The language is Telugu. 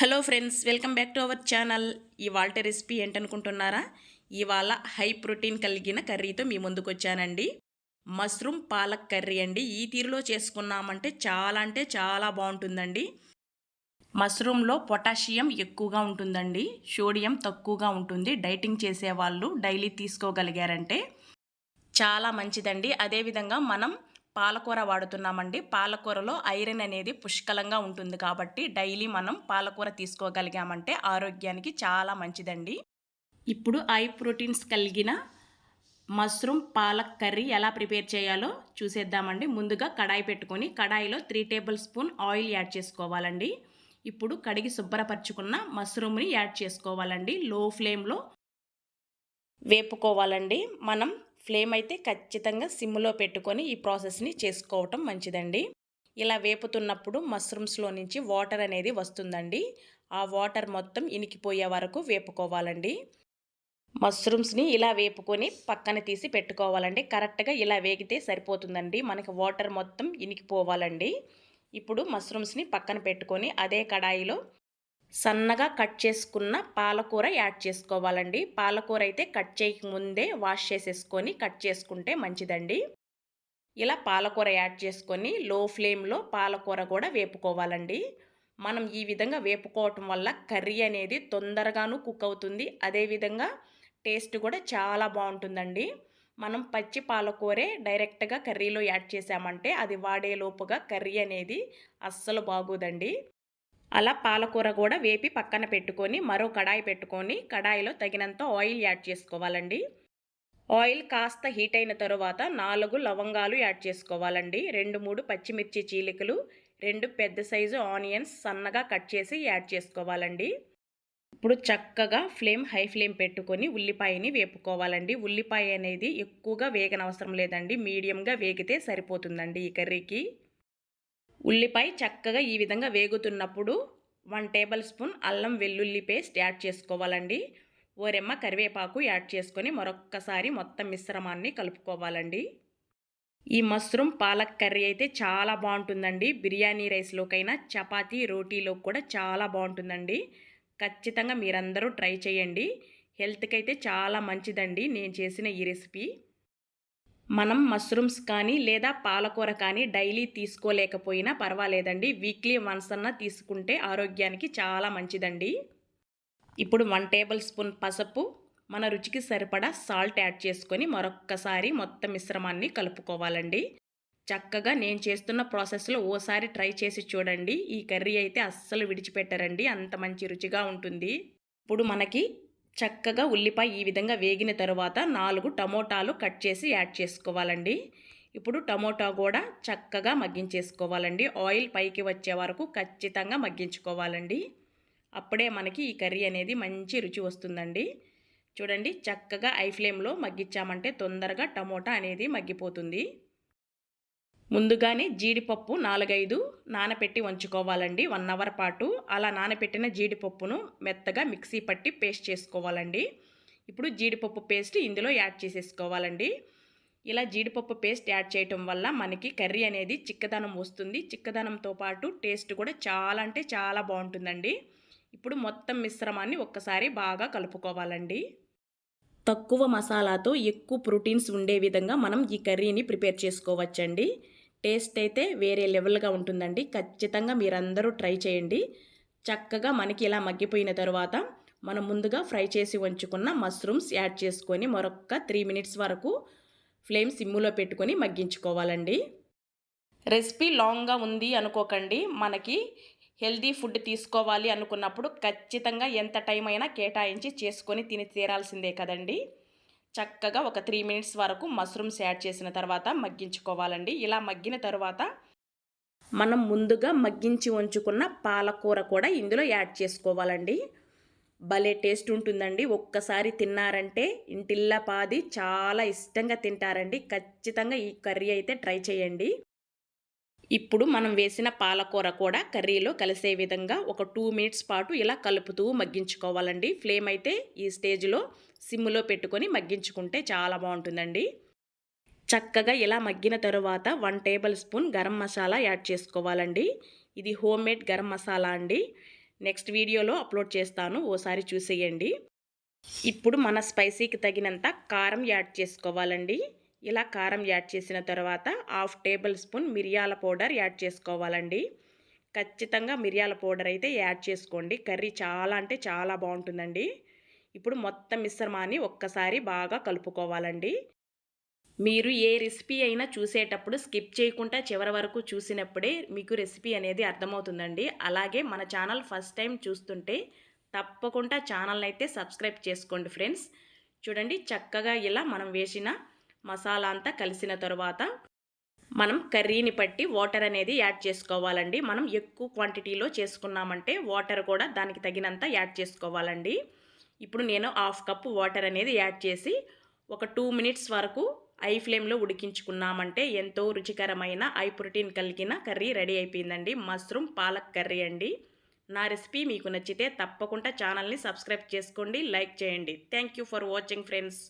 Hello friends welcome back to our channel. ఇవాళ రెసిపీ ఏంటనుకుంటున్నారా? ఇవాళ హై ప్రోటీన్ కలిగిన కర్రీతో మీ ముందుకు వచ్చానండి మష్రూమ్ పాలక్ కర్రీ అండి. ఈ తీరులో చేసుకున్నామంటే చాలా అంటే చాలా బాగుంటుందండి. మష్రూమ్లో పొటాషియం ఎక్కువగా ఉంటుందండి. సోడియం తక్కువగా ఉంటుంది. డైటింగ్ చేసేవాళ్ళు డైలీ తీసుకోగలిగారంటే చాలా మంచిదండి. అదేవిధంగా మనం పాలకూర వాడుతున్నామండి. పాలకూరలో ఐరన్ అనేది పుష్కలంగా ఉంటుంది కాబట్టి డైలీ మనం పాలకూర తీసుకోగలిగామంటే ఆరోగ్యానికి చాలా మంచిదండి. ఇప్పుడు ఐ ప్రోటీన్స్ కలిగిన మష్రూమ్ పాలక్ కర్రీ ఎలా ప్రిపేర్ చేయాలో చూసేద్దామండి. ముందుగా కడాయి పెట్టుకొని కడాయిలో three tablespoon oil add చేసుకోవాలండి. ఇప్పుడు కడిగి శుభ్రపరచుకున్న మష్రూమ్ని యాడ్ చేసుకోవాలండి. లో ఫ్లేమ్లో వేపుకోవాలండి. మనం ఫ్లేమ్ అయితే ఖచ్చితంగా సిమ్లో పెట్టుకొని ఈ ప్రాసెస్ని చేసుకోవటం మంచిదండి. ఇలా వేపుతున్నప్పుడు మష్రూమ్స్లో నుంచి వాటర్ అనేది వస్తుందండి. ఆ వాటర్ మొత్తం ఇనికిపోయే వరకు వేపుకోవాలండి. మష్రూమ్స్ని ఇలా వేపుకొని పక్కన తీసి పెట్టుకోవాలండి. కరెక్ట్గా ఇలా వేగితే సరిపోతుందండి. మనకి వాటర్ మొత్తం ఇనికిపోవాలండి. ఇప్పుడు మష్రూమ్స్ని పక్కన పెట్టుకొని అదే కడాయిలో సన్నగా కట్ చేసుకున్న పాలకూర యాడ్ చేసుకోవాలండి. పాలకూర అయితే కట్ చేయకముందే వాష్ చేసేసుకొని కట్ చేసుకుంటే మంచిదండి. ఇలా పాలకూర యాడ్ చేసుకొని లో ఫ్లేమ్లో పాలకూర కూడా వేపుకోవాలండి. మనం ఈ విధంగా వేపుకోవటం వల్ల కర్రీ అనేది తొందరగాను కుక్ అవుతుంది. అదేవిధంగా టేస్ట్ కూడా చాలా బాగుంటుందండి. మనం పచ్చి పాలకూరే డైరెక్ట్గా కర్రీలో యాడ్ చేసామంటే అది వాడేలోపుగా కర్రీ అనేది అస్సలు బాగోదండి. అలా పాలకూర కూడా వేపి పక్కన పెట్టుకొని మరో కడాయి పెట్టుకొని కడాయిలో తగినంత ఆయిల్ యాడ్ చేసుకోవాలండి. ఆయిల్ కాస్త హీట్ అయిన తరువాత నాలుగు లవంగాలు యాడ్ చేసుకోవాలండి. రెండు మూడు పచ్చిమిర్చి చీలికలు రెండు పెద్ద సైజు ఆనియన్స్ సన్నగా కట్ చేసి యాడ్ చేసుకోవాలండి. ఇప్పుడు చక్కగా ఫ్లేమ్ హై ఫ్లేమ్ పెట్టుకొని ఉల్లిపాయని వేపుకోవాలండి. ఉల్లిపాయ అనేది ఎక్కువగా వేగనవసరం లేదండి. మీడియంగా వేగితే సరిపోతుందండి ఈ కర్రీకి. ఉల్లిపాయ చక్కగా ఈ విధంగా వేగుతున్నప్పుడు వన్ టేబుల్ స్పూన్ అల్లం వెల్లుల్లి పేస్ట్ యాడ్ చేసుకోవాలండి. ఓరెమ్మ కరివేపాకు యాడ్ చేసుకొని మరొక్కసారి మొత్తం మిశ్రమాన్ని కలుపుకోవాలండి. ఈ మష్రూమ్ పాలక్ కర్రీ అయితే చాలా బాగుంటుందండి. బిర్యానీ రైస్లోకైనా చపాతీ రోటీలో కూడా చాలా బాగుంటుందండి. ఖచ్చితంగా మీరందరూ ట్రై చేయండి. హెల్త్కి అయితే చాలా మంచిదండి నేను చేసిన ఈ రెసిపీ. మనం మష్రూమ్స్ కానీ లేదా పాలకూర కానీ డైలీ తీసుకోలేకపోయినా పర్వాలేదండి. వీక్లీ వన్స్ అన్న తీసుకుంటే ఆరోగ్యానికి చాలా మంచిదండి. ఇప్పుడు వన్ టేబుల్ స్పూన్ పసుపు మన రుచికి సరిపడా సాల్ట్ యాడ్ చేసుకొని మరొక్కసారి మొత్తం మిశ్రమాన్ని కలుపుకోవాలండి. చక్కగా నేను చేస్తున్న ప్రాసెస్లో ఓసారి ట్రై చేసి చూడండి. ఈ కర్రీ అయితే అస్సలు విడిచిపెట్టరండి. అంత మంచి రుచిగా ఉంటుంది. ఇప్పుడు మనకి చక్కగా ఉల్లిపాయ ఈ విధంగా వేగిన తర్వాత నాలుగు టమోటాలు కట్ చేసి యాడ్ చేసుకోవాలండి. ఇప్పుడు టమోటా కూడా చక్కగా మగ్గించేసుకోవాలండి. ఆయిల్ పైకి వచ్చే వరకు ఖచ్చితంగా మగ్గించుకోవాలండి. అప్పుడే మనకి ఈ కర్రీ అనేది మంచి రుచి వస్తుందండి. చూడండి చక్కగా ఐ ఫ్లేమ్లో మగ్గించామంటే తొందరగా టమోటా అనేది మగ్గిపోతుంది. ముందుగానే జీడిపప్పు నాలుగైదు నానపెట్టి ఉంచుకోవాలండి వన్ అవర్ పాటు అలా నానపెట్టిన జీడిపప్పును మెత్తగా మిక్సీ పట్టి పేస్ట్ చేసుకోవాలండి. ఇప్పుడు జీడిపప్పు పేస్ట్ ఇందులో యాడ్ చేసేసుకోవాలండి. ఇలా జీడిపప్పు పేస్ట్ యాడ్ చేయటం వల్ల మనకి కర్రీ అనేది చిక్కదనం వస్తుంది. చిక్కదనంతో పాటు టేస్ట్ కూడా చాలా అంటే చాలా బాగుంటుందండి. ఇప్పుడు మొత్తం మిశ్రమాన్ని ఒక్కసారి బాగా కలుపుకోవాలండి. తక్కువ మసాలాతో ఎక్కువ ప్రోటీన్స్ ఉండే విధంగా మనం ఈ కర్రీని ప్రిపేర్ చేసుకోవచ్చండి. టేస్ట్ అయితే వేరే లెవెల్గా ఉంటుందండి. ఖచ్చితంగా మీరందరూ ట్రై చేయండి. చక్కగా మనకి ఇలా మగ్గిపోయిన తర్వాత మనం ముందుగా ఫ్రై చేసి ఉంచుకున్న మష్రూమ్స్ యాడ్ చేసుకొని మరొక త్రీ మినిట్స్ వరకు ఫ్లేమ్ సిమ్ములో పెట్టుకొని మగ్గించుకోవాలండి. రెసిపీ లాంగ్గా ఉంది అనుకోకండి. మనకి హెల్దీ ఫుడ్ తీసుకోవాలి అనుకున్నప్పుడు ఖచ్చితంగా ఎంత టైం అయినా కేటాయించి చేసుకొని తిని తీరాల్సిందే కదండీ. చక్కగా ఒక త్రీ మినిట్స్ వరకు మష్రూమ్స్ యాడ్ చేసిన తర్వాత మగ్గించుకోవాలండి. ఇలా మగ్గిన తర్వాత మనం ముందుగా మగ్గించి ఉంచుకున్న పాలకూర కూడా ఇందులో యాడ్ చేసుకోవాలండి. భలే టేస్ట్ ఉంటుందండి. ఒక్కసారి తిన్నారంటే ఇంటిల్లా పాది చాలా ఇష్టంగా తింటారండి. ఖచ్చితంగా ఈ కర్రీ అయితే ట్రై చేయండి. ఇప్పుడు మనం వేసిన పాలకూర కూడా కర్రీలో కలిసే విధంగా ఒక టూ మినిట్స్ పాటు ఇలా కలుపుతూ మగ్గించుకోవాలండి. ఫ్లేమ్ అయితే ఈ స్టేజ్లో సిమ్లో పెట్టుకొని మగ్గించుకుంటే చాలా బాగుంటుందండి. చక్కగా ఇలా మగ్గిన తరువాత one tablespoon garam masala add చేసుకోవాలండి. ఇది హోమ్ మేడ్ గరం మసాలా అండి. నెక్స్ట్ వీడియోలో అప్లోడ్ చేస్తాను. ఓసారి చూసేయండి. ఇప్పుడు మన స్పైసీకి తగినంత కారం యాడ్ చేసుకోవాలండి. ఇలా కారం యాడ్ చేసిన తర్వాత హాఫ్ టేబుల్ స్పూన్ మిరియాల పౌడర్ యాడ్ చేసుకోవాలండి. ఖచ్చితంగా మిరియాల పౌడర్ అయితే యాడ్ చేసుకోండి. కర్రీ చాలా అంటే చాలా బాగుంటుందండి. ఇప్పుడు మొత్తం మిశ్రమాన్ని ఒక్కసారి బాగా కలుపుకోవాలండి. మీరు ఏ రెసిపీ అయినా చూసేటప్పుడు స్కిప్ చేయకుండా చివరి వరకు చూసినప్పుడే మీకు రెసిపీ అనేది అర్థమవుతుందండి. అలాగే మన ఛానల్ ఫస్ట్ టైం చూస్తుంటే తప్పకుండా ఛానల్ని అయితే సబ్స్క్రైబ్ చేసుకోండి ఫ్రెండ్స్. చూడండి చక్కగా ఇలా మనం వేసిన మసాలా అంతా కలిసిన తర్వాత మనం కర్రీని పట్టి వాటర్ అనేది యాడ్ చేసుకోవాలండి. మనం ఎక్కువ క్వాంటిటీలో చేసుకున్నామంటే వాటర్ కూడా దానికి తగినంత యాడ్ చేసుకోవాలండి. ఇప్పుడు నేను హాఫ్ కప్ వాటర్ అనేది యాడ్ చేసి ఒక టూ మినిట్స్ వరకు ఐ ఫ్లేమ్లో ఉడికించుకున్నామంటే ఎంతో రుచికరమైన ఐ ప్రోటీన్ కలిగిన కర్రీ రెడీ అయిపోయిందండి. మష్రూమ్ పాలక్ కర్రీ అండి. నా రెసిపీ మీకు నచ్చితే తప్పకుండా ఛానల్ని సబ్స్క్రైబ్ చేసుకోండి లైక్ చేయండి. Thank you for watching friends.